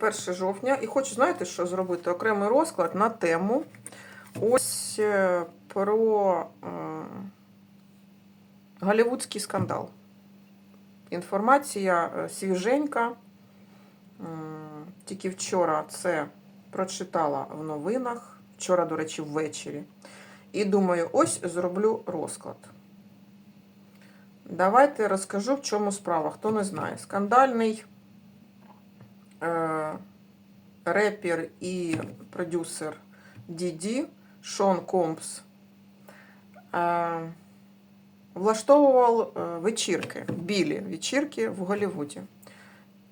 1 жовтня і хочу, знаєте, що зробити? Окремий розклад на тему ось е, про е, голівудський скандал. Інформація е, свіженька. Тільки вчора це прочитала в новинах. Вчора, до речі, ввечері. І думаю, ось зроблю розклад. Давайте розкажу, в чому справа. Хто не знає. Скандальний репер і продюсер Діді Шон Компс е, влаштовував е, вечірки, білі вечірки в Голлівуді.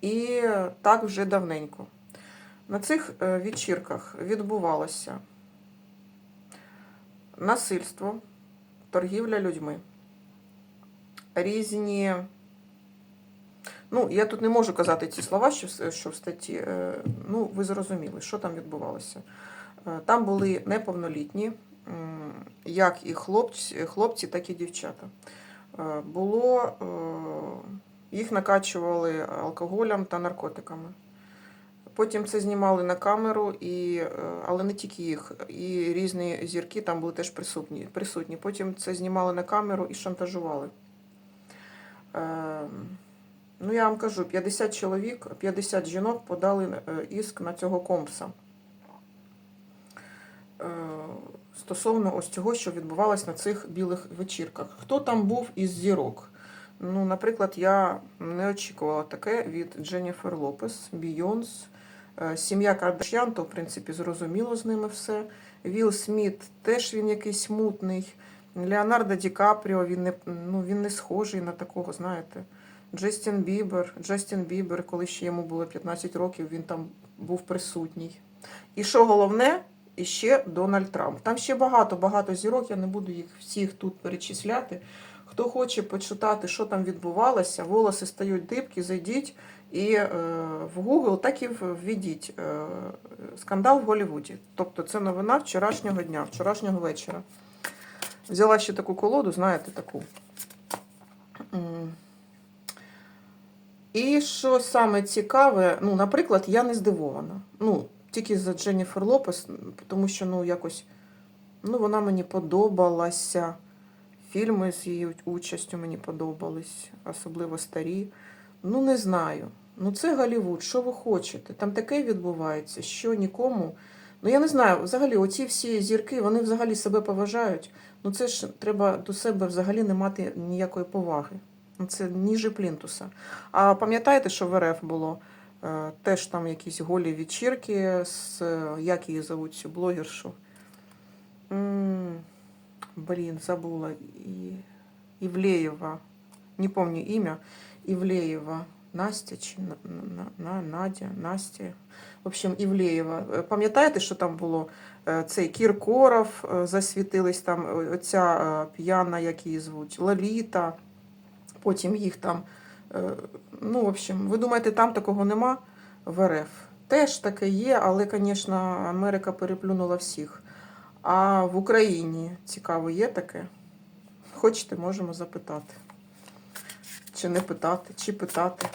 І так вже давненько. На цих е, вечірках відбувалося насильство, торгівля людьми, різні. Ну, я тут не можу казати ці слова, що, що в статті. е, Ну, ви зрозуміли, що там відбувалося. Е, Там були неповнолітні, як і хлопці, хлопці так і дівчата. Е, Було, їх накачували алкоголем та наркотиками. Потім це знімали на камеру, і, але не тільки їх, і різні зірки там були теж присутні. присутні. Потім це знімали на камеру і шантажували. Ну, я вам кажу, 50 чоловік, 50 жінок подали е, іск на цього компса. Е, Стосовно ось цього, що відбувалось на цих білих вечірках. Хто там був із зірок? Ну, наприклад, я не очікувала таке від Дженніфер Лопес, Бійонс, е, сім'я Кардашян, то, в принципі, зрозуміло з ними все. Вілл Сміт теж він якийсь мутний. Леонардо Ді Капріо, він не, ну, він не схожий на такого, знаєте. Джастін Бібер, Джастін Бібер, коли ще йому було 15 років, він там був присутній. І що головне, і ще Дональд Трамп. Там ще багато-багато зірок, я не буду їх всіх тут перечисляти. Хто хоче почитати, що там відбувалося, волоси стають дибки, зайдіть і е, в Google так і введіть е, скандал в Голлівуді. Тобто це новина вчорашнього дня, вчорашнього вечора. Взяла ще таку колоду, знаєте, таку. І що саме цікаве, ну, наприклад, я не здивована. Ну, тільки за Дженніфер Лопес, тому що ну, якось ну, вона мені подобалася. Фільми з її участю мені подобались, особливо старі. Ну, не знаю. Ну, це Голлівуд, що ви хочете? Там таке відбувається, що нікому. Ну, я не знаю, взагалі, оці всі зірки, вони взагалі себе поважають. Ну, це ж треба до себе взагалі не мати ніякої поваги. Ну, Це ніже плінтуса. А пам'ятаєте, що в РФ було? Е, Теж там якісь голі вечірки з е, як її зовуть цю блогершу. Блін, забула. І... Івлеєва. Не пам'ятаю ім'я. Івлеєва. Настя чи На- На- На- Надя, Настя. В общем, Івлеєва. Е, Пам'ятаєте, що там було? Цей Кіркоров засвітились там, оця п'яна, як її звуть, Лоліта. Потім їх там. е, Ну, в общем, ви думаєте, там такого нема в РФ? Теж таке є, але, звісно, Америка переплюнула всіх. А в Україні цікаво є таке? Хочете, можемо запитати. Чи не питати, чи питати.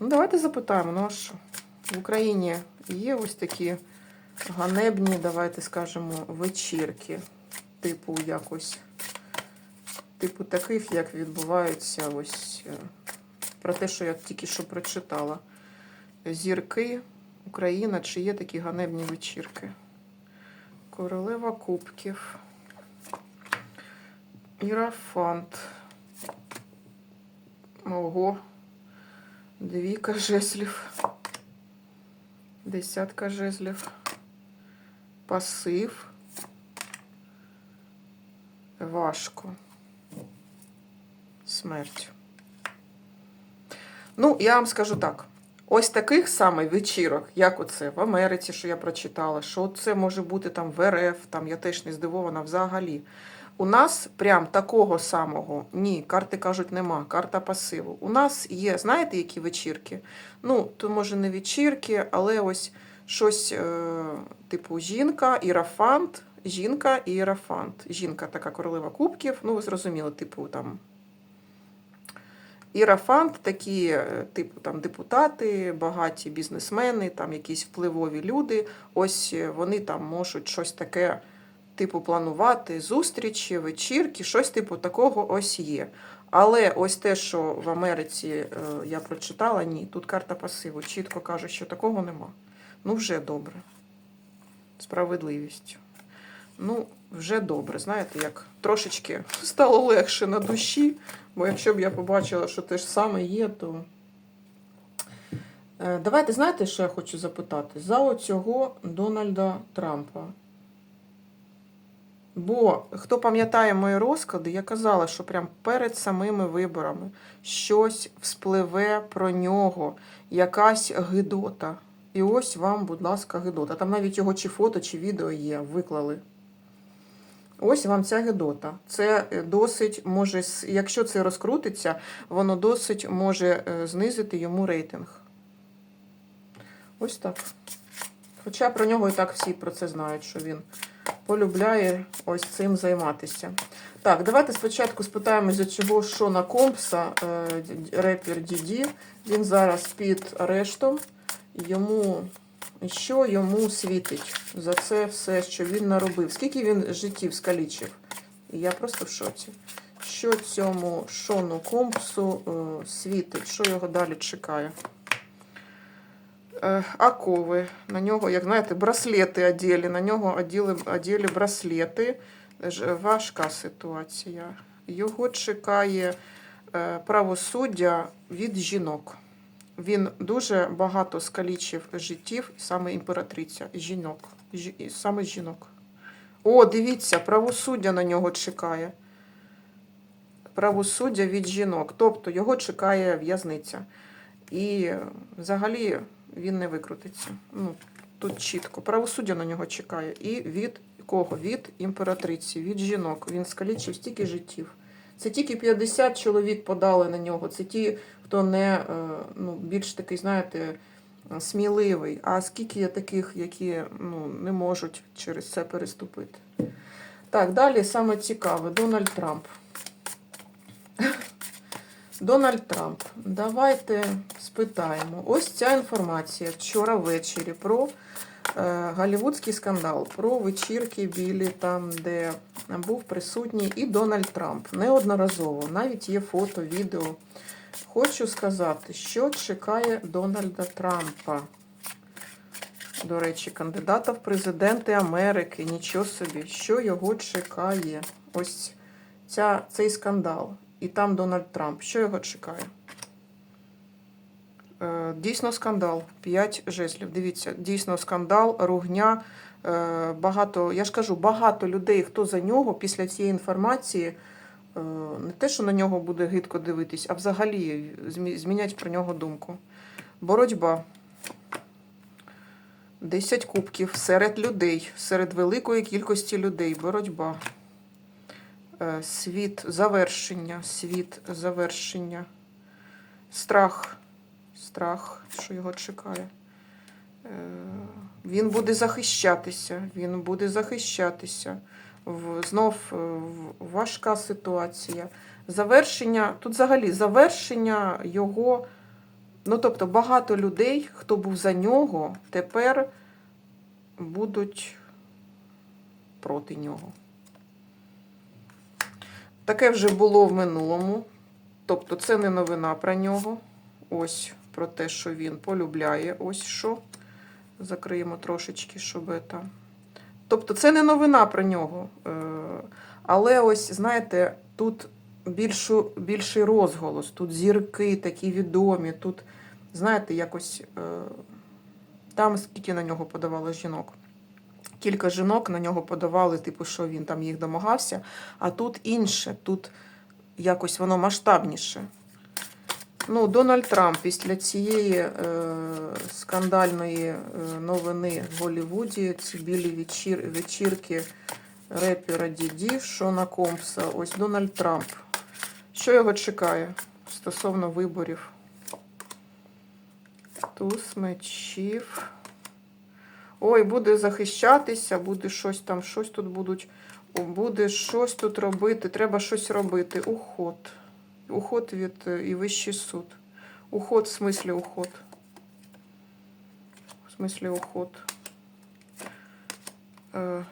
Ну, давайте запитаємо, ну а що? В Україні є ось такі ганебні, давайте скажемо, вечірки, типу якось, типу таких, як відбуваються ось е, про те, що я тільки що прочитала. Зірки, Україна, чи є такі ганебні вечірки? Королева кубків. Ірафант. Ого. Двійка жезлів. Десятка жезлів. Пасив. Важко. Смерть. Ну, я вам скажу так. Ось таких саме вечірок, як оце в Америці, що я прочитала, що це може бути там в РФ, там я теж не здивована взагалі. У нас прям такого самого, ні, карти кажуть, нема, карта пасиву. У нас є, знаєте, які вечірки? Ну, то може не вечірки, але ось щось е, типу жінка, ірафант, жінка і ірафант. Жінка така королева кубків, ну ви зрозуміли, типу там Ірафант такі, е, типу там депутати, багаті бізнесмени, там якісь впливові люди. Ось е, вони там можуть щось таке, типу, планувати, зустрічі, вечірки, щось типу такого ось є. Але ось те, що в Америці е, я прочитала, ні, тут карта пасиву чітко каже, що такого нема. Ну, вже добре. Справедливістю. Ну, вже добре. Знаєте, як трошечки стало легше на душі, бо якщо б я побачила, що те ж саме є, то. Е, Давайте, знаєте, що я хочу запитати? За оцього Дональда Трампа. Бо хто пам'ятає мої розклади, я казала, що прям перед самими виборами щось вспливе про нього, якась гидота. І ось вам, будь ласка, гидота. Там навіть його чи фото, чи відео є, виклали. Ось вам ця гидота. Це е, досить може, якщо це розкрутиться, воно досить може е, знизити йому рейтинг. Ось так. Хоча про нього і так всі про це знають, що він полюбляє ось цим займатися. Так, давайте спочатку спитаємо, за чого Шона Компса, е, репер Діді. Він зараз під арештом. Йому що йому світить за це все, що він наробив? Скільки він життів скалічив? І Я просто в шоці. Що цьому Шону Компсу е, світить? Що його далі чекає? Е, Окови. На нього, як знаєте, браслети оділи. На нього оділи, оділи браслети. Важка ситуація. Його чекає е, правосуддя від жінок. Він дуже багато скалічив життів, саме імператриця, жінок. Жі- Саме жінок. О, дивіться, правосуддя на нього чекає. Правосуддя від жінок. Тобто його чекає в'язниця. І взагалі він не викрутиться. Ну, тут чітко. Правосуддя на нього чекає. І від кого? Від імператриці, від жінок. Він скалічив стільки життів. Це тільки 50 чоловік подали на нього. Це ті, хто не е, ну, більш такий, знаєте, сміливий. А скільки є таких, які ну, не можуть через це переступити. Так, далі саме цікаве. Дональд Трамп. Дональд Трамп. Давайте спитаємо. Ось ця інформація вчора ввечері про е, голівудський скандал, про вечірки білі, там, де був присутній і Дональд Трамп. Неодноразово. Навіть є фото, відео. Хочу сказати, що чекає Дональда Трампа. До речі, кандидата в президенти Америки. Нічого собі, що його чекає? Ось ця, цей скандал. І там Дональд Трамп. Що його чекає? Е, Дійсно скандал. П'ять жезлів. Дивіться, дійсно скандал, ругня. Е, Багато, я ж кажу, багато людей, хто за нього після цієї інформації, е, не те, що на нього буде гидко дивитись, а взагалі змінять про нього думку. Боротьба. 10 кубків серед людей, серед великої кількості людей. Боротьба. Е, Світ завершення, світ завершення. Страх. Страх, що його чекає. Він буде захищатися. Він буде захищатися. Знов е, важка ситуація. Завершення, тут взагалі завершення його. Ну, тобто багато людей, хто був за нього, тепер будуть проти нього. Таке вже було в минулому. Тобто це не новина про нього. Ось про те, що він полюбляє. Ось що. Закриємо трошечки, щоб це. Тобто це не новина про нього. Е, Але ось, знаєте, тут більшу, більший розголос, тут зірки такі відомі, тут, знаєте, якось е, там скільки на нього подавало жінок. Кілька жінок на нього подавали, типу, що він там їх домагався, а тут інше, тут якось воно масштабніше. Ну, Дональд Трамп після цієї е, скандальної е, новини в Голлівуді, ці білі вечір, вечірки репера Діді, Шона Компса, ось Дональд Трамп. Що його чекає стосовно виборів? Туз мечів. Ой, буде захищатися, буде щось там, щось тут будуть. Буде щось тут робити, треба щось робити. Уход. Уход від і вищий суд. Уход в смислі уход. В смислі уход. Е,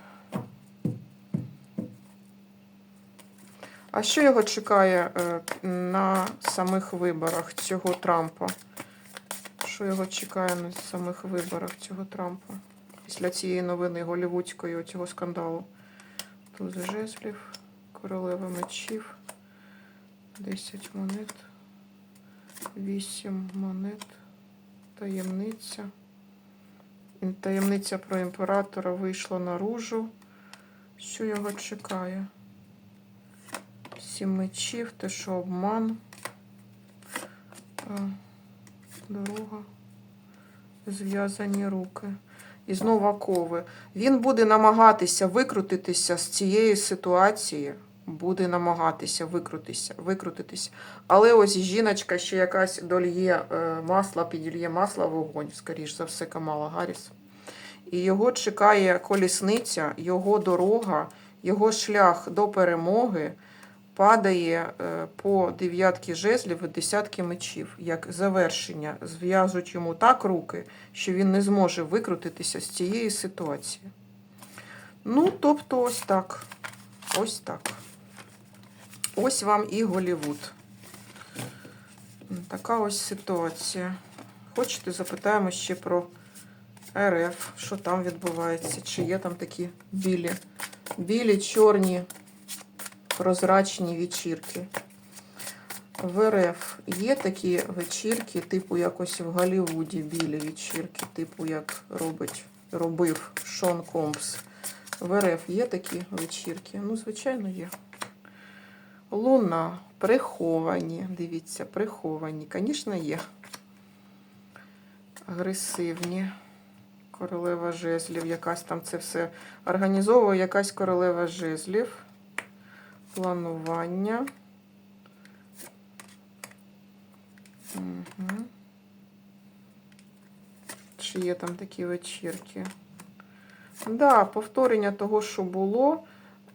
А що його чекає е, на самих виборах цього Трампа? Що його чекає на самих виборах цього Трампа? Після цієї новини голівудської цього скандалу. Туз жезлів, королева мечів, 10 монет, 8 монет, таємниця. Таємниця про імператора вийшла наружу. Що його чекає? Сім мечів, те, що обман. Дорога. Зв'язані руки. І знову окови. Він буде намагатися викрутитися з цієї ситуації. Буде намагатися викрутитися, викрутитися. Але ось жіночка ще якась дольє е, масла, підільє масла в вогонь, скоріш за все, Камала Гарріс. І його чекає колісниця, його дорога, його шлях до перемоги падає е, по дев'ятки жезлів і десятки мечів, як завершення. Зв'яжуть йому так руки, що він не зможе викрутитися з цієї ситуації. Ну, тобто, ось так. Ось так. Ось вам і Голівуд. Така ось ситуація. Хочете, запитаємо ще про РФ, що там відбувається, чи є там такі білі, білі, чорні, прозрачні вечірки. В РФ є такі вечірки, типу якось в Голлівуді білі вечірки, типу як робить, робив Шон Компс. В РФ є такі вечірки? Ну, звичайно, є. Луна, приховані. Дивіться, приховані. Звісно, є. Агресивні. Королева жезлів. Якась там це все організовує якась королева жезлів. Планування. Угу. Чи є там такі вечірки? Да, повторення того, що було.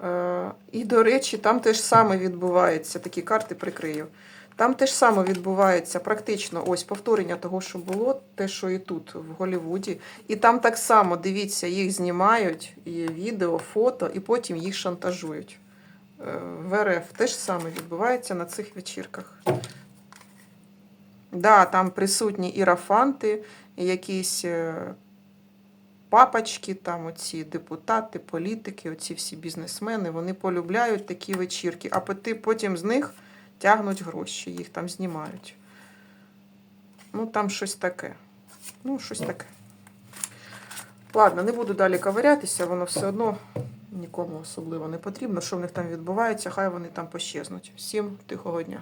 Е, І, до речі, там теж саме відбувається. Такі карти прикрию. Там теж саме відбувається практично ось повторення того, що було, те, що і тут, в Голлівуді. І там так само, дивіться, їх знімають, є відео, фото, і потім їх шантажують. Е, В РФ теж саме відбувається на цих вечірках. Да, там присутні ірафанти, якісь е, папочки, там оці депутати, політики, оці всі бізнесмени, вони полюбляють такі вечірки, а потім з них тягнуть гроші, їх там знімають. Ну, там щось таке. Ну, щось таке. Ладно, не буду далі ковирятися, воно все одно нікому особливо не потрібно. Що в них там відбувається, хай вони там пощезнуть. Всім тихого дня.